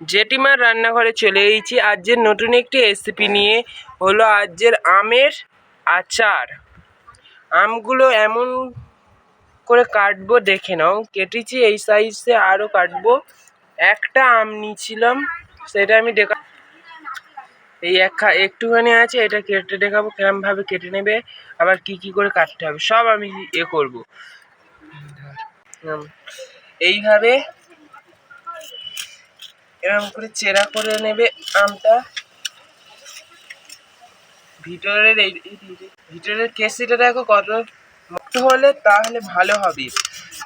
জেঠিমার রান্নাঘরে চলে এসেছি। আজকের নতুন একটি রেসিপি নিয়ে হলো আজকের আমের আচার। আমগুলো এমন করে কাটবো, দেখে নাও। কেটেছি, এই সাইজে আরও কাটবো। একটা আম নিয়েছিলাম, সেটা আমি দেখা এই এক একটুখানি আছে, এটা কেটে দেখাবো কেরমভাবে কেটে নেবে। আবার কি কি করে কাটতে হবে, সব আমি এ করব। এইভাবে এরকম করে চেরা করে নেবে আমটা। ভিতরের এই ভিতরের কেসিটা দেখো কত মুক্ত হলে তাহলে ভালো হবে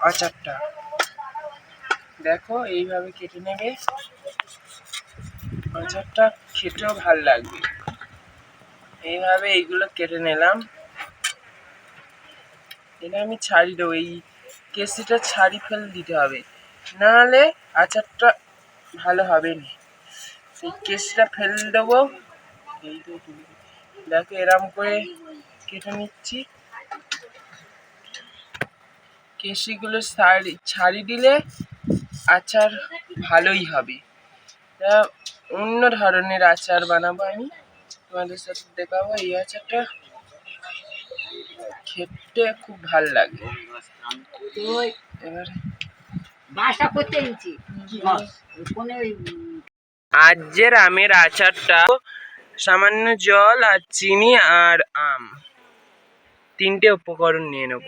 আচারটা। দেখো এইভাবে কেটে নেবে। আচারটা খেতেও ভালো লাগবে। এইভাবে এইগুলো কেটে নিলাম। এটা আমি ছাড়ি দেবো, এই কেসিটা ছাড়ি ফেলে দিতে হবে। নাহলে আচারটা ভালো হবে না। সেই কেসটা ফেলে দেবো। এই তো দেখো এরম করে কেটে নিচ্ছি। কেসিগুলো ছাড়ি ছাড়ি দিলে আচার ভালোই হবে। তা অন্য ধরনের আচার বানাবো আমি। তোমাদের সাথে দেখাবো। এই আচারটা খেতে খুব ভালো লাগে। এবারে বাসা করতে কোনো আমের আচারটা সামান্য জল আর চিনি আর আম। তিনটে উপকরণ নিয়ে নেব।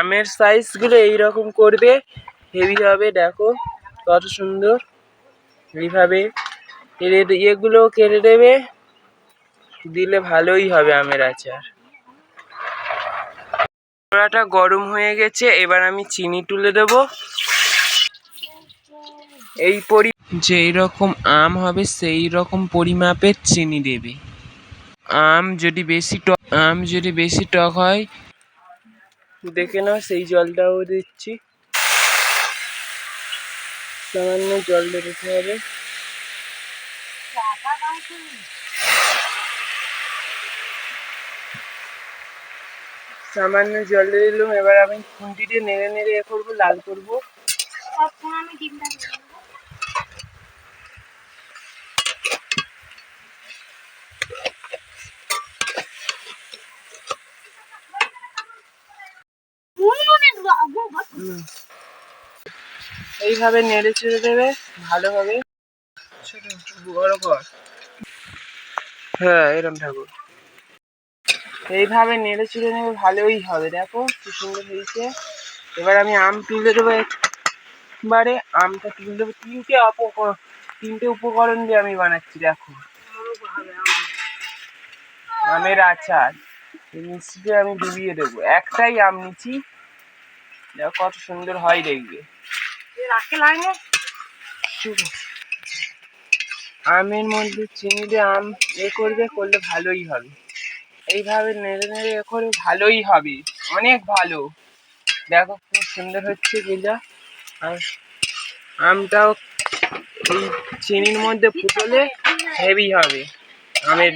আমের সাইজগুলো এইরকম করবে হেভি হবে দেখো কত সুন্দর। এইভাবে এর ইয়েগুলো কেটে দেবে দিলে ভালোই হবে আমের আচার। কড়াটা গরম হয়ে গেছে, এবার আমি চিনি তুলে দেবো। এই পরি যেই রকম আম হবে, সেই রকম পরিমাপের চিনি দেবে। আম যদি বেশি টক আম যদি বেশি টক হয়, দেখে নাও, সেই জলটাও দিচ্ছি। সামান্য জল দিতে হবে। সামান্য জল দিলাম এবার আমি খুন্তি দিয়ে নেড়ে নেড়ে এ করব লাল করব। এইভাবে নেড়ে ছেড়ে দেবে ভালোভাবে। ছোট বড় কর। হ্যাঁ এরম ঠাকুর। এইভাবে নেড়ে ছেড়ে নেবে, ভালোই হবে। দেখো কি সুন্দর হয়েছে। এবার আমি আম তুলে দেবো একবারে। আমটা তুলে দেবো। তিনটে অপকরণ তিনটে উপকরণ দিয়ে আমি বানাচ্ছি, দেখো। আমের আচার। মিষ্টিতে আমি ডুবিয়ে দেবো। একটাই আম নিচ্ছি। দেখো কত সুন্দর হয় দেখবে। রাখতে লাগে না ঠিক আছে। আমের মধ্যে চিনি দিয়ে আম এ করবে, করলে ভালোই হবে। এইভাবে নেড়ে নেড়ে করে ভালোই হবে। অনেক ভালো। দেখো খুব সুন্দর হচ্ছে গিলা আর আমটাও এই চিনির মধ্যে ফুটলে হেভি হবে। আমের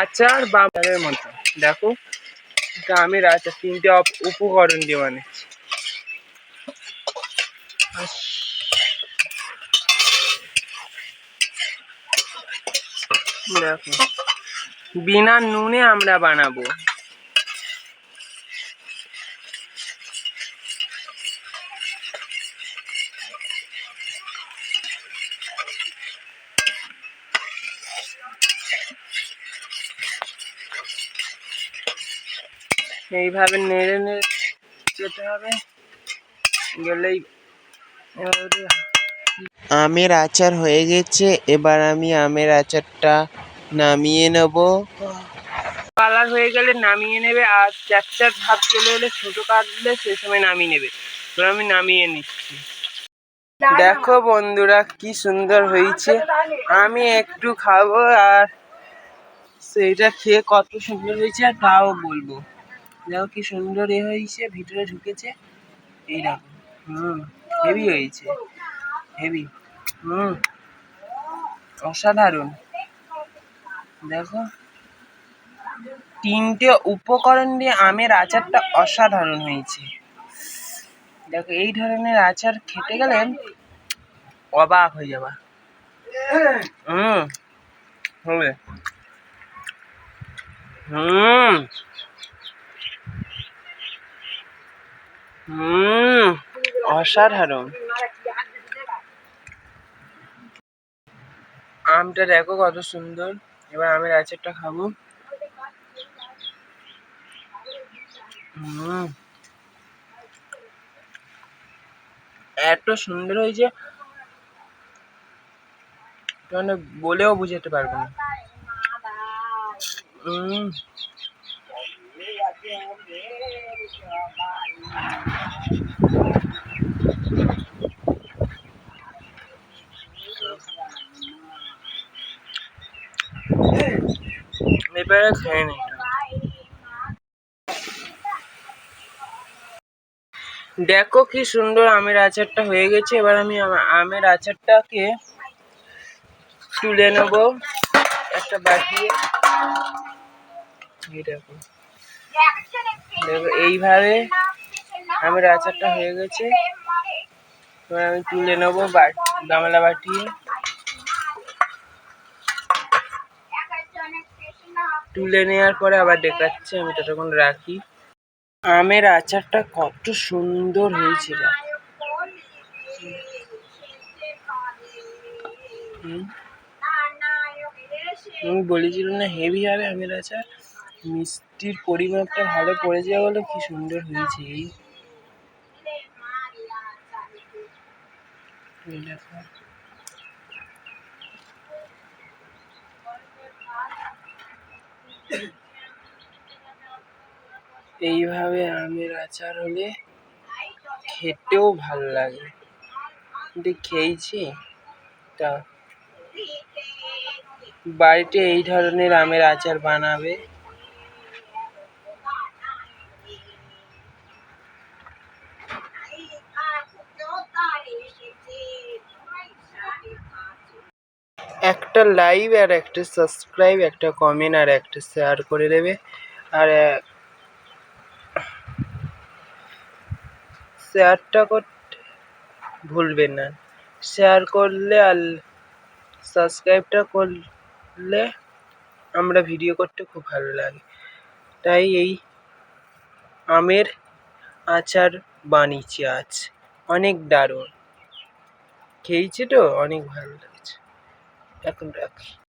আচার বা আমের মতো। দেখো, এটা আমের আচার, তিনটে উপকরণ দিয়ে বানাচ্ছি। দেখো। বিনা নুনে আমরা বানাবো। এইভাবে নেড়ে নেড়ে যেতে হবে। গেলেই আমের আচার হয়ে গেছে, এবার আমি আমের আচারটা নামিয়ে নেব। কালার হয়ে গেলে নামিয়ে নেবে, আর চার চার ভাব চলে এলে ছোটো কাটলে সে সময় নামিয়ে নেবে। এবার আমি নামিয়ে নিচ্ছি। দেখো বন্ধুরা কি সুন্দর হয়েছে। আমি একটু খাব আর সেইটা খেয়ে কত সুন্দর হয়েছে আর তাও বলব। দেখো কি সুন্দর এ হয়েছে, ভিতরে ঢুকেছে। এই দেখো, হুম, হেভি হয়েছে, হেভি, হুম, অসাধারণ। দেখো। তিনটে উপকরণ দিয়ে আমের আচারটা অসাধারণ হয়েছে। দেখো, এই ধরনের আচার খেতে গেলে অবাক হয়ে যাবা। হুম, হবে। হুম হুম, অসাধারণ। আমটা দেখো কত সুন্দর। এবার আমের আচারটা খাব। এত সুন্দর হয়েছে মানে বলেও বুঝাতে পারব না। হুম। এবারে খেয়ে দেখো কি সুন্দর আমের আচারটা হয়ে গেছে এবার আমি আমা- আমের আচারটাকে তুলে নেব একটা বাটিয়ে। দেখো। দেখো, এইভাবে আমের আচারটা হয়ে গেছে। এবার আমি তুলে নেব বাট- গামলা বাটিয়ে। তুলে নেওয়ার পরে আবার দেখাচ্ছে, আমি ততক্ষণ রাখি। আমের আচারটা কত সুন্দর হয়েছিল। আমি বলেছিলাম না, হেভি হবে আমের আচার। মিষ্টির পরিমাপটা ভালো পড়েছে বলে কি সুন্দর হয়েছে এই দেখো। এইভাবে আমের আচার হলে খেতেও ভালো লাগে। কিন্তু খেয়েছি? তা, বাড়িতে এই ধরনের আমের আচার বানাবে? একটা লাইভ আর একটা সাবস্ক্রাইব, একটা কমেন্ট আর একটা শেয়ার করে দেবে। আর শেয়ারটা করতে ভুলবেন না। শেয়ার করলে আর সাবস্ক্রাইবটা করলে আমরা ভিডিও করতে খুব ভালো লাগে। তাই এই আমের আচার বানিয়েছি আজ। অনেক দারুণ। খেয়েছি তো? অনেক ভালো লাগছে এখন রাখি